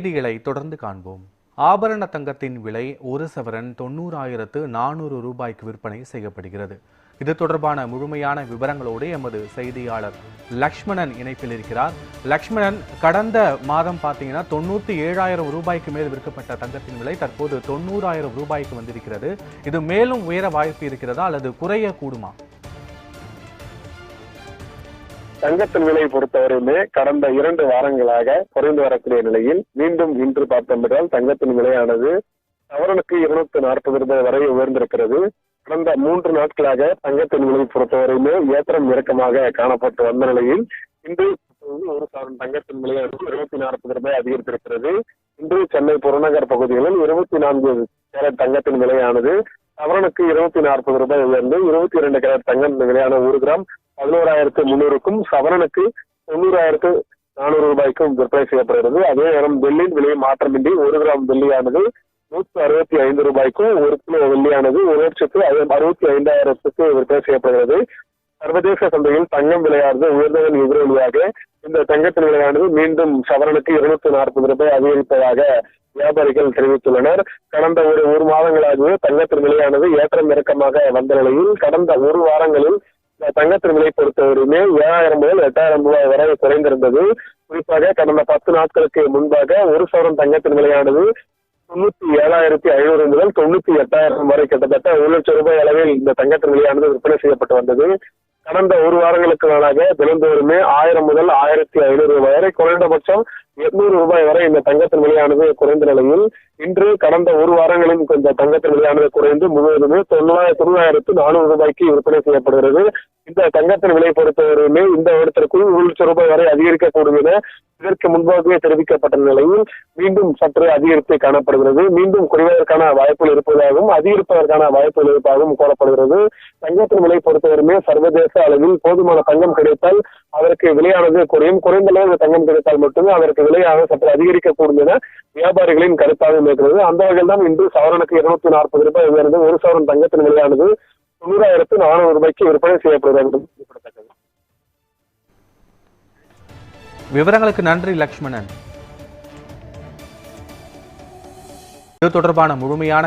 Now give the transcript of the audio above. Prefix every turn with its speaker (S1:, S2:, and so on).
S1: செய்திகளை தொடர்ந்து காண்போம். ஆபரண தங்கத்தின் விலை ஒரு சவரன் தொண்ணூறாயிரத்து நானூறு ரூபாய்க்கு விற்பனை செய்யப்படுகிறது. இது தொடர்பான முழுமையான விவரங்களோடு எமது செய்தியாளர் லக்ஷ்மணன் இணைப்பில் இருக்கிறார். லக்ஷ்மணன் கடந்த மாதம் பார்த்தீங்கன்னா தொண்ணூத்தி ஏழாயிரம் ரூபாய்க்கு மேல் விற்கப்பட்ட தங்கத்தின் விலை தற்போது தொண்ணூறாயிரம் ரூபாய்க்கு வந்திருக்கிறது. இது மேலும் உயர வாய்ப்பு இருக்கிறதா அல்லது குறைய கூடுமா
S2: தங்கத்தின் விலை பொறுத்தவரையுமே கடந்த இரண்டு வாரங்களாக குறைந்து வரக்கூடிய நிலையில் மீண்டும் இன்று பார்த்தோம் என்றால் தங்கத்தின் விலையானது சவரனுக்கு இருநூத்தி நாற்பது ரூபாய் வரை உயர்ந்திருக்கிறது. கடந்த மூன்று நாட்களாக தங்கத்தின் விலை பொறுத்தவரையுமே ஏற்றம் இறக்கமாக காணப்பட்டு வந்த நிலையில் இன்று ஒரு சவரன் தங்கத்தின் விலையானது இருபத்தி நாற்பது ரூபாய் அதிகரித்திருக்கிறது. இன்று சென்னை புறநகர் பகுதிகளில் இருபத்தி நான்கு தங்கத்தின் விலையானது சவரனுக்கு இருபத்தி நாற்பது ரூபாய் உயர்ந்து இருபத்தி இரண்டு கிராம் தங்கம் விலையான ஒரு கிராம் பதினோராயிரத்து முன்னூறுக்கும் சவரனுக்கு தொண்ணூறாயிரத்து நானூறு ரூபாய்க்கும் விற்பனை செய்யப்படுகிறது. அதே நேரம் வெள்ளியின் விலை மாற்றமின்றி ஒரு கிராம் வெள்ளியானது நூற்று அறுபத்தி ஐந்து ரூபாய்க்கும் ஒரு கிலோ வெள்ளியானது ஒரு லட்சத்து அறுபத்தி ஐந்தாயிரத்துக்கு விற்பனை செய்யப்படுகிறது. சர்வதேச சந்தையில் தங்கம் விலையானது உயர்ந்ததன் எதிரொலியாக. இந்த தங்கத்தின் விலையானது மீண்டும் சவரனுக்கு இருநூத்தி நாற்பது ரூபாய் அதிகரிப்பதாக வியாபாரிகள் தெரிவித்துள்ளனர். கடந்த ஒரு ஒரு மாதங்களாகவே தங்கத்தின் விலையானது ஏற்றம் இறக்கமாக வந்த நிலையில் கடந்த ஒரு வாரங்களில் தங்கத்தின் விலை பொறுத்தவரையுமே ஏழாயிரம் முதல் எட்டாயிரம் ரூபாய் வரை குறைந்திருந்தது. குறிப்பாக கடந்த பத்து நாட்களுக்கு முன்பாக ஒரு சவரன் தங்கத்தின் விலையானது தொண்ணூத்தி ஏழாயிரத்தி ஐநூறு முதல் தொண்ணூத்தி எட்டாயிரம் வரை கிட்டத்தட்ட ஒரு லட்சம் ரூபாய் அளவில் இந்த தங்கத்தின் விலையானது விற்பனை செய்யப்பட்டு வந்தது. கடந்த ஒரு வாரங்களுக்கு மேலாக தினந்தோறுமே ஆயிரம் முதல் ஆயிரத்தி ஐநூறு ரூபாய் வரை குறைந்தபட்சம் எட்நூறு ரூபாய் வரை இந்த தங்கத்தின் விலையானது குறைந்த நிலையில் இன்று கடந்த ஒரு வாரங்களில் இந்த தங்கத்தின் விலையானது குறைந்து முழுவதுமே தொண்ணூறாயிரத்தி தொண்ணூறாயிரத்து நானூறு ரூபாய்க்கு விற்பனை செய்யப்படுகிறது. இந்த தங்கத்தின் விலை பொறுத்தவரையுமே இந்த வருடத்திற்குள் ஒரு லட்சம் ரூபாய் வரை அதிகரிக்கக்கூடும் என இதற்கு முன்பாகவே தெரிவிக்கப்பட்ட நிலையில் மீண்டும் சற்று அதிகரித்து காணப்படுகிறது. மீண்டும் குறைவதற்கான வாய்ப்புகள் இருப்பதாகவும் அதிகரிப்பதற்கான வாய்ப்புகள் இருப்பதாகவும் கூறப்படுகிறது. தங்கத்தின் விலை பொறுத்தவரையுமே சர்வதேச அளவில் போதுமான தங்கம் கிடைத்தால் அதற்கு விலையானது குறையும். குறைந்த அளவு தங்கம் கிடைத்தால் மட்டுமே அதற்கு விலையாக சற்று அதிகரிக்கக்கூடும் என வியாபாரிகளின் கருத்தாக இருக்கிறது அந்த வகையில் தான் இன்று சவரனுக்கு இருநூத்தி நாற்பது ரூபாய் உயர்ந்து ஒரு சவரன் தங்கத்தின் விலையானது தொண்ணூறாயிரத்து நானூறு ரூபாய்க்கு விற்பனை செய்யப்படுகிறது. என்பது குறிப்பிடத்தக்கது
S1: விவரங்களுக்கு நன்றி லக்ஷ்மணன். இது தொடர்பான முழுமையான